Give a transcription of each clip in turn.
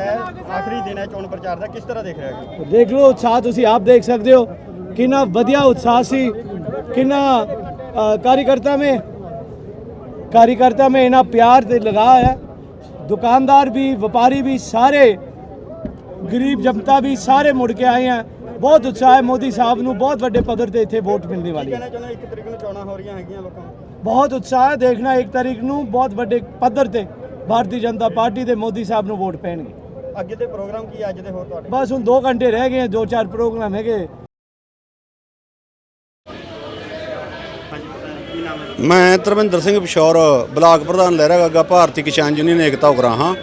ਹੈ ਆਖਰੀ ਦਿਨ ਹੈ ਚੋਣ ਪ੍ਰਚਾਰ ਦਾ। ਕਿਸ ਤਰ੍ਹਾਂ ਦੇਖ ਰਹੇ ਹੋ? ਦੇਖ ਲਓ ਉਤਸ਼ਾਹ ਤੁਸੀਂ ਆਪ ਦੇਖ ਸਕਦੇ ਹੋ। ਕਿੰਨਾ ਵਧੀਆ ਉਤਸ਼ਾਹ ਸੀ ਕਿੰਨਾ ਅ, ਕਾਰੀਕਰਤਾ ਮੇ ਕਾਰੀਕਰਤਾ ਮੇ ਇਹਨਾਂ ਪਿਆਰ ਤੇ ਲਗਾ ਹੈ। ਦੁਕਾਨਦਾਰ ਵੀ ਵਪਾਰੀ ਵੀ ਸਾਰੇ ਗਰੀਬ ਜਨਤਾ ਵੀ ਸਾਰੇ ਮੁੜ ਕੇ ਆਏ ਹੈ ਬਹੁਤ ਉਤਸ਼ਾਹ ਹੈ ਮੋਦੀ ਸਾਹਿਬ ਨੂੰ ਬਹੁਤ ਵੱਡੇ ਪੱਧਰ ਤੇ ਇੱਥੇ ਵੋਟ ਮਿਲਣੇ ਵਾਲੀ ਹੈ। ਕਹਿਣਾ ਚਾਹੁੰਦਾ ਇੱਕ ਤਰੀਕ ਨੂੰ ਚੋਣਾਂ ਹੋ ਰਹੀਆਂ ਹੈਗੀਆਂ ਲੋਕਾਂ ਨੂੰ। ਬਹੁਤ ਉਤਸ਼ਾਹ ਹੈ ਦੇਖਣਾ ਇੱਕ ਤਾਰੀਖ ਨੂੰ ਬਹੁਤ ਵੱਡੇ ਪੱਧਰ ਤੇ ਭਾਰਤੀ ਜਨਤਾ ਪਾਰਟੀ ਦੇ ਮੋਦੀ ਸਾਹਿਬ ਨੂੰ ਵੋਟ ਪੈਣਗੇ। ਅੱਗੇ ਦੇ ਪ੍ਰੋਗਰਾਮ ਕੀ ਅੱਜ ਦੇ ਹੋਰ ਤੁਹਾਡੇ? ਬਸ ਹੁਣ 2 ਘੰਟੇ ਰਹਿ ਗਏ ਦੋ ਚਾਰ ਪ੍ਰੋਗਰਾਮ ਹੈਗੇ। ਮੈਂ ਧਰਮਿੰਦਰ ਸਿੰਘ ਪਿਸ਼ੌਰ ਬਲਾਕ ਪ੍ਰਧਾਨ ਲਹਿਰਾ ਗਾਗਾ ਭਾਰਤੀ ਕਿਸਾਨ ਯੂਨੀਅਨ ਏਕਤਾ ਉਗਰਾਹਾਂ।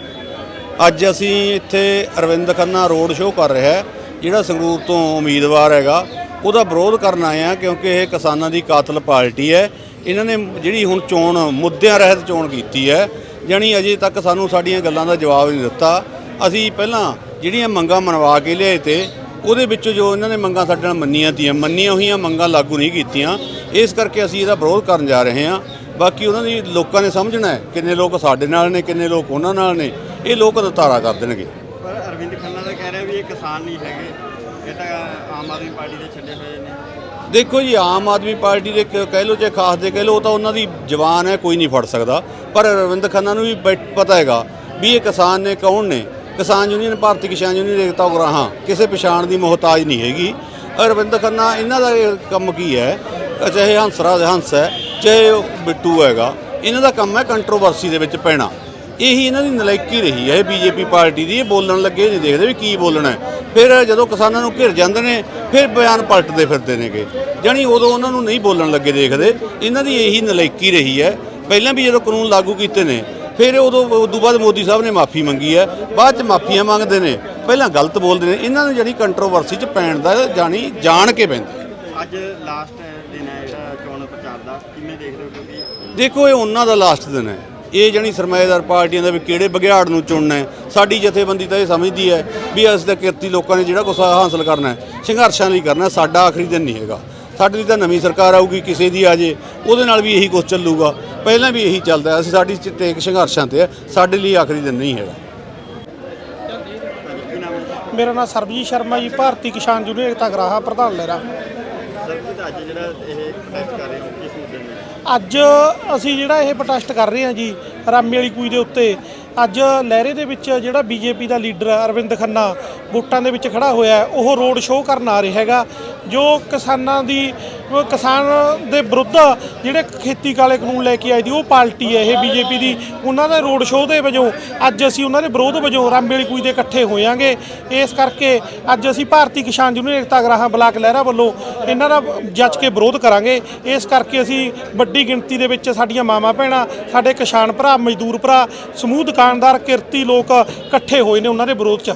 ਅੱਜ ਅਸੀਂ ਇੱਥੇ ਅਰਵਿੰਦ ਖੰਨਾ ਰੋਡ ਸ਼ੋਅ ਕਰ ਰਿਹਾ ਹੈ ਜਿਹੜਾ ਸੰਗਰੂਰ ਤੋਂ ਉਮੀਦਵਾਰ ਹੈਗਾ। ਉਹਦਾ ਵਿਰੋਧ ਕਰਨ ਆਏ ਆ ਕਿਉਂਕਿ ਇਹ ਕਿਸਾਨਾਂ ਦੀ ਕਾਤਲ ਪਾਰਟੀ ਹੈ। ਇਹਨਾਂ ਨੇ ਜਿਹੜੀ ਹੁਣ ਚੋਣ ਮੁੱਦਿਆਂ ਰਹਿਤ ਚੋਣ ਕੀਤੀ ਹੈ ਜਾਣੀ ਅਜੇ ਤੱਕ ਸਾਨੂੰ ਸਾਡੀਆਂ ਗੱਲਾਂ ਦਾ ਜਵਾਬ ਨਹੀਂ ਦਿੱਤਾ। ਅਸੀਂ ਪਹਿਲਾਂ ਜਿਹੜੀਆਂ ਮੰਗਾਂ ਮਨਵਾ ਕੇ ਲਿਆਏ ਤੇ ਉਹਦੇ ਵਿੱਚੋਂ ਜੋ ਇਹਨਾਂ ਨੇ ਮੰਗਾਂ ਸਾਡੇ ਨਾਲ ਮੰਨੀਆਂ ਤੀਆਂ ਮੰਨੀਆਂ ਹੋਈਆਂ ਮੰਗਾਂ ਲਾਗੂ ਨਹੀਂ ਕੀਤੀਆਂ। ਇਸ ਕਰਕੇ ਅਸੀਂ ਇਹਦਾ ਵਿਰੋਧ ਕਰਨ ਜਾ ਰਹੇ ਹਾਂ। ਬਾਕੀ ਉਹਨਾਂ ਦੀ ਲੋਕਾਂ ਨੇ ਸਮਝਣਾ ਹੈ ਕਿੰਨੇ ਲੋਕ ਸਾਡੇ ਨਾਲ ਨੇ ਕਿੰਨੇ ਲੋਕ ਉਹਨਾਂ ਨਾਲ ਨੇ ਇਹ ਲੋਕ ਦਤਾਰਾ ਕਰ ਦੇਣਗੇ। ਪਰ ਅਰਵਿੰਦ ਖੰਨਾ ਦਾ ਕਹਿ ਰਿਹਾ ਵੀ ਇਹ ਕਿਸਾਨ ਨਹੀਂ ਹੈਗੇ। ਇਹ ਤਾਂ ਆਮ ਆਦਮੀ ਪਾਰਟੀ ਦੇ ਛੱਡੇ ਹੋਏ ਨੇ। ਦੇਖੋ ਜੀ ਆਮ ਆਦਮੀ ਪਾਰਟੀ ਦੇ ਕਹਿ ਲੋ ਜੇ ਖਾਸ ਦੇ ਕਹਿ ਲੋ ਉਹ ਤਾਂ ਉਹਨਾਂ ਦੀ ਜ਼ਬਾਨ ਹੈ ਕੋਈ ਨਹੀਂ ਫੜ ਸਕਦਾ। ਪਰ ਅਰਵਿੰਦ ਖੰਨਾ ਨੂੰ ਵੀ ਪਤਾ ਹੈਗਾ ਵੀ ਇਹ ਕਿਸਾਨ ਨੇ ਕੌਣ ਨੇ? ਕਿਸਾਨ ਯੂਨੀਅਨ, ਭਾਰਤੀ ਕਿਸਾਨ ਯੂਨੀਅਨ ਏਕਤਾ ਉਗਰਾਹਾਂ। ਕਿਸੇ ਪਛਾਣ ਦੀ ਮੁਹਤਾਜ ਨਹੀਂ ਹੈਗੀ। ਅਰਵਿੰਦ ਖੰਨਾ, ਇਹਨਾਂ ਦਾ ਕੰਮ ਕੀ ਹੈ? ਚਾਹੇ ਹੰਸਰਾ ਹੰਸ ਹੈ, ਚਾਹੇ ਉਹ ਬਿੱਟੂ ਹੈਗਾ, ਇਹਨਾਂ ਦਾ ਕੰਮ ਹੈ ਕੰਟਰੋਵਰਸੀ ਦੇ ਵਿੱਚ ਪੈਣਾ। ਇਹੀ ਇਹਨਾਂ ਦੀ ਨਲਾਇਕੀ ਰਹੀ ਹੈ ਬੀਜੇਪੀ ਪਾਰਟੀ ਦੀ। ਇਹ ਬੋਲਣ ਲੱਗੇ ਨਹੀਂ ਦੇਖਦੇ ਵੀ ਕੀ ਬੋਲਣਾ ਫਿਰ ਜਦੋਂ ਕਿਸਾਨਾਂ ਨੂੰ ਘਿਰ ਜਾਂਦੇ ਨੇ, ਫਿਰ ਬਿਆਨ ਪਲਟਦੇ ਫਿਰਦੇ ਨੇਗੇ। ਜਾਣੀ ਉਦੋਂ ਉਹਨਾਂ ਨੂੰ ਨਹੀਂ ਬੋਲਣ ਲੱਗੇ ਦੇਖਦੇ। ਇਹਨਾਂ ਦੀ ਇਹੀ ਨਲਾਇਕੀ ਰਹੀ ਹੈ। ਪਹਿਲਾਂ ਵੀ ਜਦੋਂ ਕਾਨੂੰਨ ਲਾਗੂ ਕੀਤੇ ਨੇ ਫਿਰ ਉਦੋਂ ਉਦੋਂ ਬਾਅਦ ਮੋਦੀ ਸਾਹਿਬ ਨੇ ਮਾਫੀ ਮੰਗੀ ਹੈ। ਬਾਅਦ ਚ ਮਾਫੀਆਂ ਮੰਗਦੇ ਨੇ। ਪਹਿਲਾਂ ਗਲਤ ਬੋਲਦੇ ਨੇ। ਇਹਨਾਂ ਨੂੰ ਜਿਹੜੀ ਕੰਟਰੋਵਰਸੀ ਚ ਪੈਣ ਦਾ ਜਾਣੀ ਜਾਣ ਕੇ ਪੈਂਦਾ ਅੱਜ ਲਾਸਟ ਦਿਨ ਹੈ ਜਿਹੜਾ ਚੋਣ ਪ੍ਰਚਾਰ ਦਾ। ਕਿਵੇਂ ਦੇਖਦੇ ਹੋ ਕਿਉਂਕਿ ਦੇਖੋ ਇਹ ਉਹਨਾਂ ਦਾ ਲਾਸਟ ਦਿਨ ਹੈ। ਇਹ ਜਣੀ ਸਰਮਾਏਦਾਰ ਪਾਰਟੀਆਂ ਦਾ ਵੀ ਕਿਹੜੇ ਬਗਿਆੜ ਨੂੰ ਚੁਣਨਾ ਹੈ। ਸਾਡੀ ਜਥੇਬੰਦੀ ਤਾਂ ਇਹ ਸਮਝਦੀ ਹੈ ਵੀ ਅਸੀਂ ਤਾਂ ਕਿਰਤੀ ਲੋਕਾਂ ਨੇ ਜਿਹੜਾ ਕੁਛ ਹਾਸਲ ਕਰਨਾ ਹੈ ਸੰਘਰਸ਼ਾਂ ਲਈ ਕਰਨਾ ਸਾਡਾ ਆਖਰੀ ਦਿਨ ਨਹੀਂ ਹੈਗਾ। ਸਾਡੀ ਤਾਂ ਨਵੀਂ ਸਰਕਾਰ ਆਊਗੀ ਕਿਸੇ ਦੀ ਆ ਜੇ ਉਹਦੇ ਨਾਲ ਵੀ ਇਹੀ ਕੁਛ ਚੱਲੂਗਾ। ਪਹਿਲਾਂ ਵੀ ਇਹੀ ਚੱਲਦਾ ਅਸੀਂ ਸਾਡੀ ਟੇਕ ਸੰਘਰਸ਼ਾਂ ਤੇ ਹੈ ਸਾਡੇ ਲਈ ਆਖਰੀ ਦਿਨ ਨਹੀਂ ਹੈਗਾ। ਮੇਰਾ ਨਾਮ ਸਰਬਜੀਤ ਸ਼ਰਮਾ ਜੀ ਭਾਰਤੀ ਕਿਸਾਨ ਯੂਨੀਅਨ ਏਕਤਾ ਗਰਾਹਾ ਪ੍ਰਧਾਨ ਲਹਿਰਾ ਸਰ ਜੀ ਅੱਜ ਜਿਹੜਾ ਇਹ ਪ੍ਰੋਟੈਸਟ ਕਰ ਰਹੇ ਹੋ ਕਿਸ ਮੁੱਦੇ ਨੂੰ ਅੱਜ ਅਸੀਂ ਜਿਹੜਾ ਇਹ ਪ੍ਰੋਟੈਸਟ ਕਰ ਰਹੇ ਹਾਂ ਜੀ ਰਾਮੀ ਵਾਲੀ ਕੂਈ ਦੇ ਉੱਤੇ ਅੱਜ ਲਹਿਰੇ ਦੇ ਵਿੱਚ ਜਿਹੜਾ ਬੀਜੇਪੀ ਦਾ ਲੀਡਰ ਅਰਵਿੰਦ ਖੰਨਾ ਵੋਟਾਂ ਦੇ ਵਿੱਚ ਖੜਾ ਹੋਇਆ ਉਹ ਰੋਡ ਸ਼ੋਅ ਕਰਨ ਆ ਰਿਹਾ ਹੈਗਾ, ਜੋ ਕਿਸਾਨਾਂ ਦੀ, ਕਿਸਾਨ ਦੇ ਵਿਰੁੱਧ ਜਿਹੜੇ ਖੇਤੀ ਕਾਲੇ ਕਾਨੂੰਨ ਲੈ ਕੇ ਆਈ ਦੀ, ਉਹ ਪਾਰਟੀ ਹੈ ਇਹ ਬੀਜੇਪੀ ਦੀ। ਉਹਨਾਂ ਦੇ ਰੋਡ ਸ਼ੋਅ ਦੇ ਵਜੋਂ ਅੱਜ ਅਸੀਂ ਉਹਨਾਂ ਦੇ ਵਿਰੋਧ ਵਜੋਂ ਰਾਮੀ ਵਾਲੀ ਕੂਈ ਦੇ ਇਕੱਠੇ ਹੋਵਾਂਗੇ ਇਸ ਕਰਕੇ ਅੱਜ ਅਸੀਂ ਭਾਰਤੀ ਕਿਸਾਨ ਯੂਨੀਅਨ ਏਕਤਾ ਗ੍ਰਾਹਾਂ ਬਲਾਕ ਲਹਿਰਾ ਵੱਲੋਂ ਇਹਨਾਂ ਦਾ ਜੱਜ ਕੇ ਵਿਰੋਧ ਕਰਾਂਗੇ। ਇਸ ਕਰਕੇ ਅਸੀਂ ਵੱਡੀ ਗਿਣਤੀ ਦੇ ਵਿੱਚ ਸਾਡੀਆਂ ਮਾਵਾਂ ਭੈਣਾਂ, ਸਾਡੇ ਕਿਸਾਨ ਭਰਾ, ਮਜ਼ਦੂਰ ਭਰਾ, ਸਮੂਹ ਦੁਕਾਨਦਾਰ, ਕਿਰਤੀ ਲੋਕ ਇਕੱਠੇ ਹੋਏ ਨੇ ਉਹਨਾਂ ਦੇ ਵਿਰੋਧ 'ਚ।